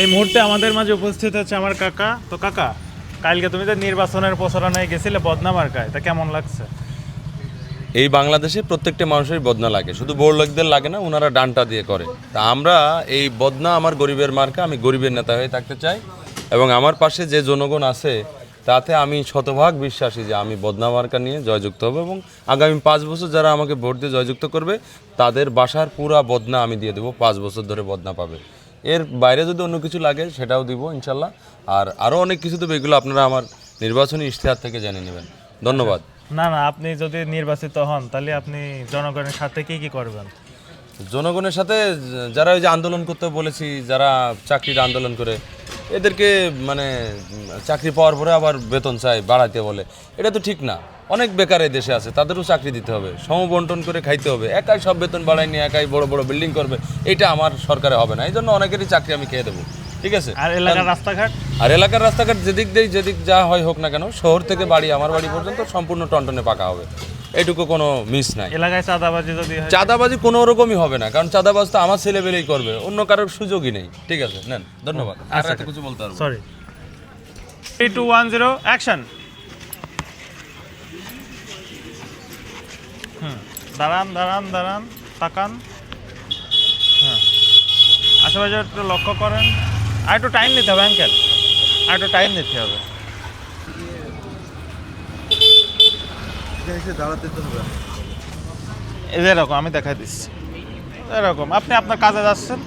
এই মুহূর্তে আমাদের মাঝে উপস্থিত হচ্ছে আমার কাকা। তো কাকা, কালকে তুমি তো নির্বাচনের প্রচারণায় গেছিলে বদনা মার্কায় তা কেমন লাগছে? এই বাংলাদেশে প্রত্যেকটা মানুষের বদনা লাগে, শুধু বড় লোকদের লাগে না ওনারা ডানটা দিয়ে করে। তা আমরা এই বদনা আমার গরিবের মার্কা, আমি গরিবের নেতা হয়ে থাকতে চাই, এবং আমার পাশে যে জনগণ আছে, তাতে আমি শতভাগ বিশ্বাসী যে আমি বদনা মার্কা নিয়ে জয়যুক্ত হব, এবং আগামী পাঁচ বছর যারা আমাকে ভোট দিয়ে জয়যুক্ত করবে, তাদের বাসার পুরা বদনা আমি দিয়ে দেবো, পাঁচ বছর ধরে বদনা পাবে। এর বাইরে যদি অন্য কিছু লাগে সেটাও দিব ইনশাল্লাহ। আর আরও অনেক কিছু দেবে এগুলো আপনারা আমার নির্বাচনী ইশতেহার থেকে জেনে নেবেন। ধন্যবাদ। না না আপনি যদি নির্বাচিত হন তাহলে আপনি জনগণের সাথে কি কি করবেন? জনগণের সাথে যারা ওই যে আন্দোলন করতে বলেছি যারা চাকরির আন্দোলন করে এদেরকে মানে চাকরি পাওয়ার পরে আবার বেতন চাই বাড়াইতে বলে। এটা তো ঠিক না। অনেক বেকার এই দেশে আছে তাদেরও চাকরি দিতে হবে। সমবন্টন করে খাইতে হবে। একাই সব বেতন বাড়াই নিয়ে একাই বড় বড় বিল্ডিং করবে। এটা আমার সরকারে হবে না। এই জন্য অনেকেরই চাকরি আমি খেয়ে দেবো। ঠিক আছে? আর এলাকার রাস্তাঘাট? আর এলাকার রাস্তাঘাট যেদিক দিয়ে যেদিক যা হয় হোক না কেন শহর থেকে বাড়ি আমার বাড়ি পর্যন্ত সম্পূর্ণ টনটনে পাকা হবে। এইটুকু কোনো মিস নাই। এলাকায় চাঁদাবাজি যদি হয় চাঁদাবাজি কোনো রকমই হবে না কারণ চাঁদাবাজ তো আমার ছেলেবেলেই করবে অন্য কারোর সুযোগই নেই। ঠিক আছে নেন ধন্যবাদ। আর এত কিছু বলতে পারব। Sorry three two one zero action হুম দাঁড়ান দাঁড়ান দাঁড়ান তাকান। হ্যাঁ আশেপাশে একটু লক্ষ্য করেন। আর একটু টাইম নিতে হবে অ্যাঙ্কেল আর একটু টাইম নিতে হবে। এরকম, আমি দেখাই দিচ্ছি। এরকম, আপনি আপনার কাজে যাচ্ছেন।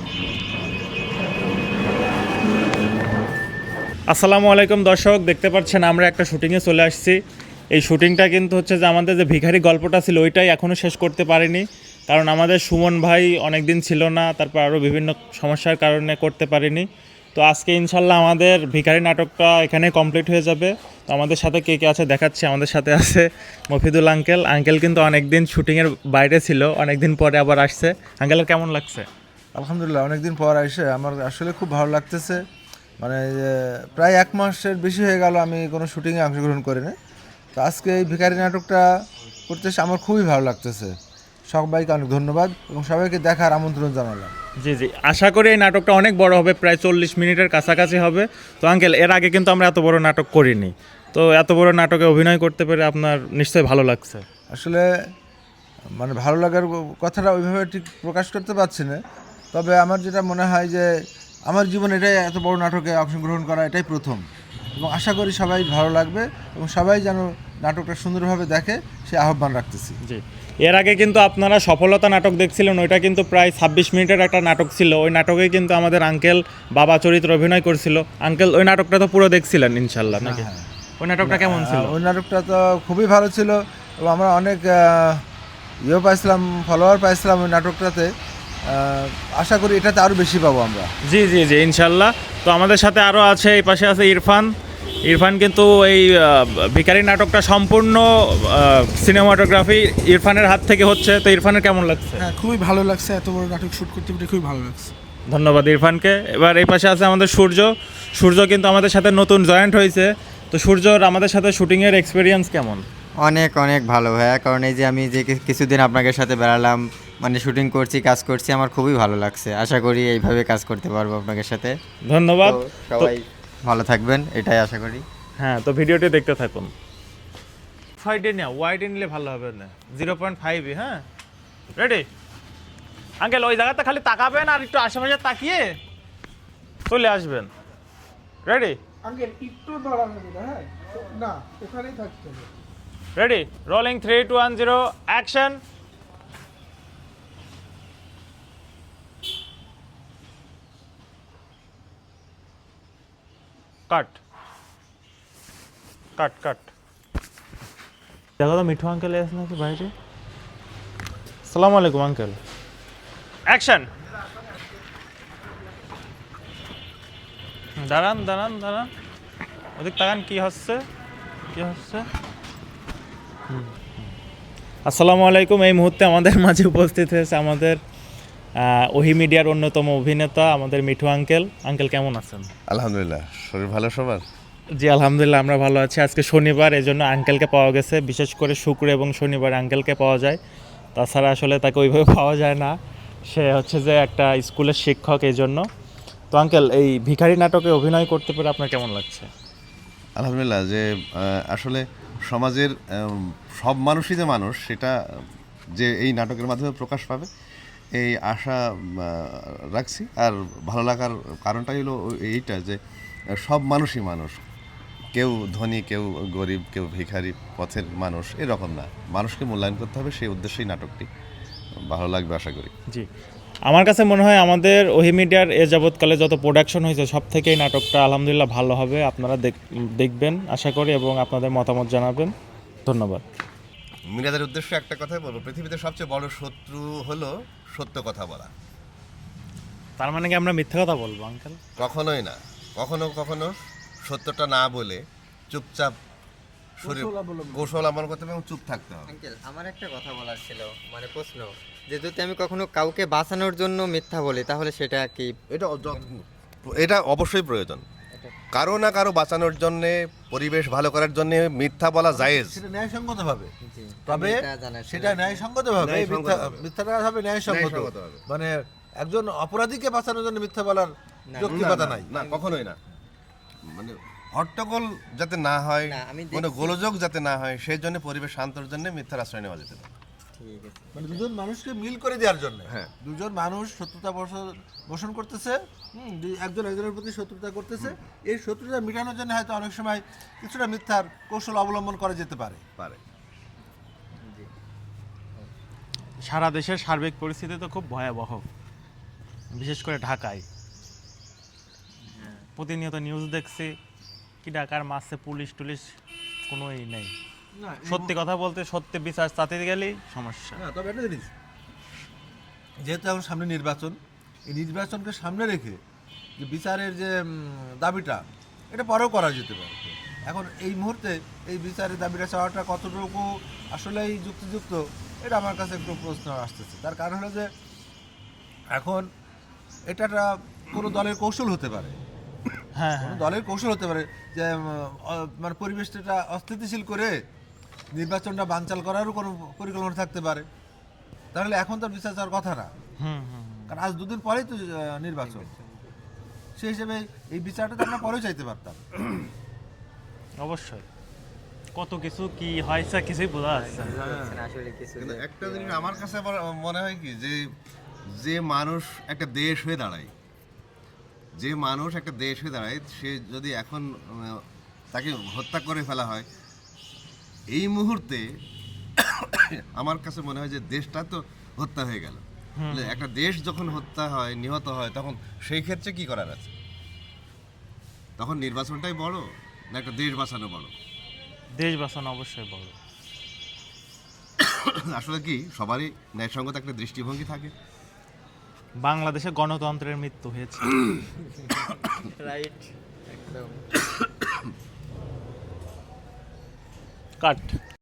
আসসালামু আলাইকুম দর্শক, দেখতে পাচ্ছেন আমরা একটা শুটিংয়ে চলে আসছি। এই শুটিংটা কিন্তু হচ্ছে যে আমাদের যে ভিখারি গল্পটা ছিল, ওইটাই এখনও শেষ করতে পারিনি। কারণ আমাদের সুমন ভাই অনেক দিন ছিল না, তারপর আরও বিভিন্ন সমস্যার কারণে করতে পারিনি। তো আজকে ইনশাল্লাহ আমাদের ভিখারি নাটকটা এখানে কমপ্লিট হয়ে যাবে। তো আমাদের সাথে কে কে আছে দেখাচ্ছি, আমাদের সাথে আছে মফিদুল আঙ্কেল। আঙ্কেল কিন্তু অনেক দিন শুটিংয়ের বাইরে ছিল অনেক দিন পরে আবার আসছে। আঙ্কেলের কেমন লাগছে? আলহামদুলিল্লাহ, অনেকদিন পর এসে আমার আসলে খুব ভালো লাগতেছে। মানে প্রায় এক মাসের বেশি হয়ে গেল আমি কোনো শুটিংয়ে অংশগ্রহণ করি না তো আজকে এই ভিখারি নাটকটা করতে আমার খুবই ভালো লাগতেছে। সবাইকে অনেক ধন্যবাদ এবং সবাইকে দেখার আমন্ত্রণ জানালাম। জি জি। আশা করি এই নাটকটা অনেক বড় হবে প্রায় চল্লিশ মিনিটের কাছাকাছি হবে। তো আঙ্কেল এর আগে কিন্তু আমরা এত বড় নাটক করিনি। তো এত বড় নাটকে অভিনয় করতে পেরে আপনার নিশ্চয়ই ভালো লাগছে। আসলে মানে ভালো লাগার কথাটা ওইভাবে ঠিক প্রকাশ করতে পারছি না। তবে আমার যেটা মনে হয় যে আমার জীবনে এটাই এত বড় নাটকে অংশগ্রহণ করা এটাই প্রথম। এবং আশা করি সবাই ভালো লাগবে এবং সবাই যেন নাটকটা সুন্দরভাবে দেখে সে আহ্বান রাখতেছি। জি। এর আগে কিন্তু আপনারা সফলতা নাটক দেখছিলেন ওইটা কিন্তু প্রায় ছাব্বিশ মিনিটের একটা নাটক ছিল। ওই নাটকে কিন্তু আমাদের আঙ্কেল বাবা চরিত্র অভিনয় করছিল। আঙ্কেল ওই নাটকটা তো পুরো দেখছিলেন ইনশাল্লাহ নাকি? ওই নাটকটা কেমন ছিল? ওই নাটকটা তো খুবই ভালো ছিল এবং আমরা অনেক ইয়েও পাইছিলাম ফলোয়ার পাইছিলাম ওই নাটকটাতে। আশা করি এটাতে আরও বেশি পাবো আমরা। জি জি জি ইনশাল্লাহ। তো আমাদের সাথে আরও আছে এই পাশে আছে ইরফান। ইরফান কিন্তু এই ভিকারি নাটকটা সম্পূর্ণ সিনেমাটোগ্রাফি ইরফানের হাত থেকে হচ্ছে। তো ইরফানের কেমন লাগছে? হ্যাঁ খুবই ভালো লাগছে। এত বড় নাটক শুট করতে পেরে খুবই ভালো লাগছে। ধন্যবাদ ইরফানকে। এবার এই পাশে আছে আমাদের সূর্য। সূর্য কিন্তু আমাদের সাথে নতুন জয়েন্ট হয়েছে। তো সূর্যর আমাদের সাথে শুটিংয়ের এক্সপিরিয়েন্স কেমন? অনেক অনেক ভালো ভাইয়া। কারণ এই যে আমি যে কিছুদিন আপনাদের সাথে বেড়ালাম মানে শুটিং করছি কাজ করছি আমার খুবই ভালো লাগছে। আশা করি এইভাবে কাজ করতে পারব আপনাদের সাথে। ধন্যবাদ। সবাই ভালো থাকবেন এটাই আশা করি। হ্যাঁ তো ভিডিওটি দেখতে থাকুন। ফাইডে না ওয়াইডে নিলে ভালো হবে না। জিরো পয়েন্ট ফাইভ হ্যাঁ? রেডি আঙ্কেল ওই জায়গাটা খালি তাকাবেন আর একটু আশেপাশে তাকিয়ে চলে আসবেন। রেডি আঙ্কেল একটু দাঁড়ানো হ্যাঁ? না ওখানেই থাকতে হবে। Ready rolling three two one zero action cut. Cut cut. দেখো তো মিঠু আঙ্কেল এসে নাকি বাইরে সালাম আলাইকুম আঙ্কেল অ্যাকশন দাঁড়ান দাঁড়ান দাঁড়ান। ওদিক তাকান কি হচ্ছে? কি হচ্ছে? আসসালামু আলাইকুম এই মুহূর্তে আমাদের মাঝে উপস্থিত হয়েছে আমাদের ওহি মিডিয়ার অন্যতম অভিনেতা আমাদের মিঠু আঙ্কেল। আঙ্কেল কেমন আছেন? আলহামদুলিল্লাহ। শরীর ভালো সবার? জি আলহামদুলিল্লাহ আমরা ভালো আছি। আজকে শনিবার এই জন্য আঙ্কেলকে পাওয়া গেছে। বিশেষ করে শুক্র এবং শনিবার আঙ্কেলকে পাওয়া যায়। তাছাড়া আসলে তাকে ওইভাবে পাওয়া যায় না। সে হচ্ছে যে একটা স্কুলের শিক্ষক এই জন্য তো আঙ্কেল এই ভিখারি নাটকে অভিনয় করতে পেরে আপনার কেমন লাগছে? আলহামদুলিল্লাহ যে আসলে সমাজের সব মানুষই যে মানুষ সেটা যে এই নাটকের মাধ্যমে প্রকাশ পাবে এই আশা রাখছি। আর ভালো লাগার কারণটাই হলো এইটা যে সব মানুষই মানুষ। কেউ ধনী কেউ গরিব কেউ ভিখারি পথের মানুষ এরকম না। মানুষকে মূল্যায়ন করতে হবে সেই উদ্দেশ্যেই নাটকটি। ভালো লাগবে আশা করি। জি। আমার কাছে মনে হয় আমাদের ওহি মিডিয়ার এ যাবৎকালে যত প্রোডাকশন হয়েছে সব থেকে এই নাটকটা আলহামদুলিল্লাহ ভালো হবে। আপনারা দেখ- দেখবেন আশা করি এবং আপনাদের মতামত জানাবেন। ধন্যবাদ। মিরাজের উদ্দেশ্যে একটা কথাই বলব পৃথিবীতে সবচেয়ে বড় শত্রু হলো সত্য কথা বলা। তার মানে কি আমরা মিথ্যা কথা বলব আঙ্কেল? কখনোই না। কখনো কখনো সত্যটা না বলে চুপচাপ শরীর কৌশল করতে হবে এবং চুপ থাকতে হবে। আঙ্কেল আমার একটা কথা বলার ছিল মানে প্রশ্ন। যে যদি আমি কখনো কাউকে বাঁচানোর জন্য মিথ্যা বলি তাহলে সেটা কি এটা এটা অবশ্যই প্রয়োজন। কারও না কারও বাঁচানোর জন্য পরিবেশ ভালো করার জন্য মিথ্যা বলা জায়েজ। সেটা ন্যায়সঙ্গতভাবে। জি, তবে। সেটা ন্যায়সঙ্গতভাবে মিথ্যা মিথ্যাটা হবে ন্যায়সঙ্গত। মানে একজন অপরাধীকে বাঁচানোর জন্য মিথ্যা বলার যৌক্তিকতা নাই। না কখনোই না। মানে হট্টগোল যাতে না হয় না, আমি কোনো গোলযোগ যাতে না হয় সেই জন্য পরিবেশ শান্তর জন্য মিথ্যার আশ্রয় নেওয়া যেতে পারে। মানে দুজন মানুষকে মিল করে দেওয়ার জন্য। হ্যাঁ। দুজন মানুষ শত্রুতা বস- পোষণ করতেছে একজন একজনের প্রতি শত্রুতা করতেছে। এই শত্রুতা মেটানোর জন্য হয়তো অনেক সময় কিছুটা মিথ্যার কৌশল অবলম্বন করা যেতে পারে। পারে। সারা দেশের সার্বিক পরিস্থিতি তো খুব ভয়াবহ। বিশেষ করে ঢাকায়। প্রতিনিয়ত নিউজ দেখছি কি ঢাকার মাসে পুলিশ টুলিশ কোনো ই নেই। সত্যি কথা বলতে সত্যি বিচার চাতে গেলেই সমস্যা। না তবে একটা জিনিস যেহেতু এখন সামনে নির্বাচন এই নির্বাচনকে সামনে রেখে যে বিচারের যে দাবিটা এটা পরেও করা যেতে পারে। এখন এই মুহূর্তে এই বিচারের দাবিটা চাওয়াটা কতটুকু আসলেই যুক্তিযুক্ত এটা আমার কাছে একটু প্রশ্ন আসতেছে। তার কারণ হলো যে এখন এটা একটা কোনো দলের কৌশল হতে পারে। হ্যাঁ হ্যাঁ। দলের কৌশল হতে পারে যে মানে পরিবেশটা অস্থিতিশীল করে নির্বাচনটা বানচাল করারও কোনো পরিকল্পনা থাকতে পারে। তাহলে এখন তো বিচার চাওয়ার কথা না। হুম হুম হুম। কারণ আজ দুদিন পরেই তো নির্বাচন। সেই হিসেবে এই বিচারটা তো আমরা পরেও চাইতে পারতাম। অবশ্যই। কত কিছু কি হয়েছে কিছুই বোঝা যাচ্ছে কিছু কিন্তু একটা জিনিস আমার কাছে আবার মনে হয় কি যে যে মানুষ একটা দেশ হয়ে দাঁড়ায় যে মানুষ একটা দেশ হয়ে দাঁড়ায় সে যদি এখন তাকে হত্যা করে ফেলা হয় এই মুহূর্তে আমার কাছে মনে হয় যে দেশটা তো হত্যা হয়ে গেল। একটা দেশ যখন হত্যা হয় নিহত হয় তখন সেই ক্ষেত্রে কি করার আছে? তখন নির্বাচনটাই বড় না একটা দেশ বাঁচানো বড়? দেশ বাঁচানো অবশ্যই বড়। আসলে কি সবারই ন্যায়সঙ্গত একটা দৃষ্টিভঙ্গি থাকে। বাংলাদেশে গণতন্ত্রের মৃত্যু হয়েছে। রাইট একদম। কাঠ